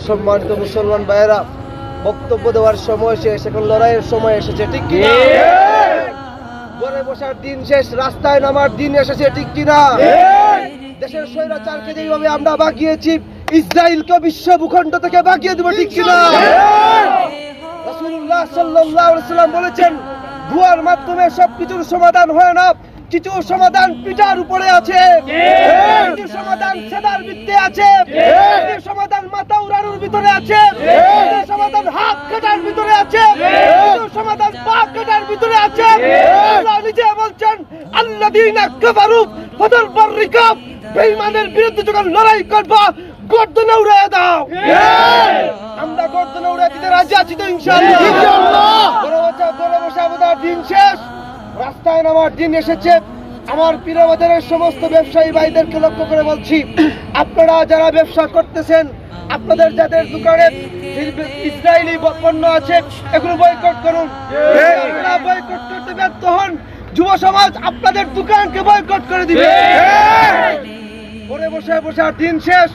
সম্মানিত মুসলমান ভাইয়েরা বক্তব্য দেওয়ার সময় শেষ এখন লড়াইয়ের সময় এসেছে ঠিক কি ঘরে বসার দিন শেষ রাস্তায় নামার দিন এসেছে ঠিক কিনা? দেশের স্বৈরাচারকে যেভাবে আমরা বাগিয়েছি ইসরায়েলকে বিশ্ব ভূখণ্ড থেকে বাগিয়ে দেবো ঠিক কিনা? রাসূলুল্লাহ সাল্লাল্লাহু আলাইহি সাল্লাম বলেছেন দুয়ার মাধ্যমে সবকিছুর সমাধান হয় না কিছু সমাধান পিঠার উপরে আছে কিছু সমাধান সেদার ভিত্তে আছে কিছু সমাধান মাথা উড়ানোর ভিতরে আছে। সমাধান হাত কাটার ভিতরে আছে। সমাধান পা কাটার ভিতরে আছে। নিজে বলছেন বাররিকাব বেঈমানের বিরুদ্ধে যখন লড়াই করবা গর্দনে উড়িয়ে দাও। আমরা গর্দনে উড়িয়ে দিতে রাজি আছি তো ইনশাআল্লাহ। ইনশাআল্লাহ। ঘরে বসা ঘরে বসা আমাদের দিন শেষ। রাস্তায় নামার দিন এসেছে। আমার প্রিয় সমস্ত ব্যবসায়ী ভাইদেরকে লক্ষ্য করে বলছি আপনারা যারা ব্যবসা করতেছেন আপনাদের যাদের দোকানে ইসরায়েলি পণ্য আছে এগুলো বয়কট করুন। আপনারা বয়কট করতে ব্যর্থ হন। যুব সমাজ আপনাদের দোকানকে বয়কট করে দিবে। ঘরে বসে বসে আর দিন শেষ।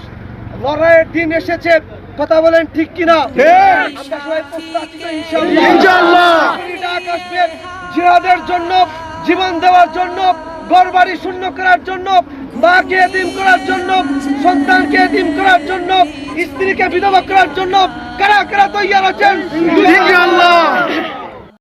লড়াইয়ের দিন এসেছে। কথা বলেন ঠিক কিনা? জিহাদের জন্য জীবন দেওয়ার জন্য ঘরবাড়ি শূন্য করার জন্য, মাকে এতিম করার জন্য, সন্তানকে এতিম করার জন্য, স্ত্রীকে বিধবা করার জন্য কারা কারা তৈরি আছেন।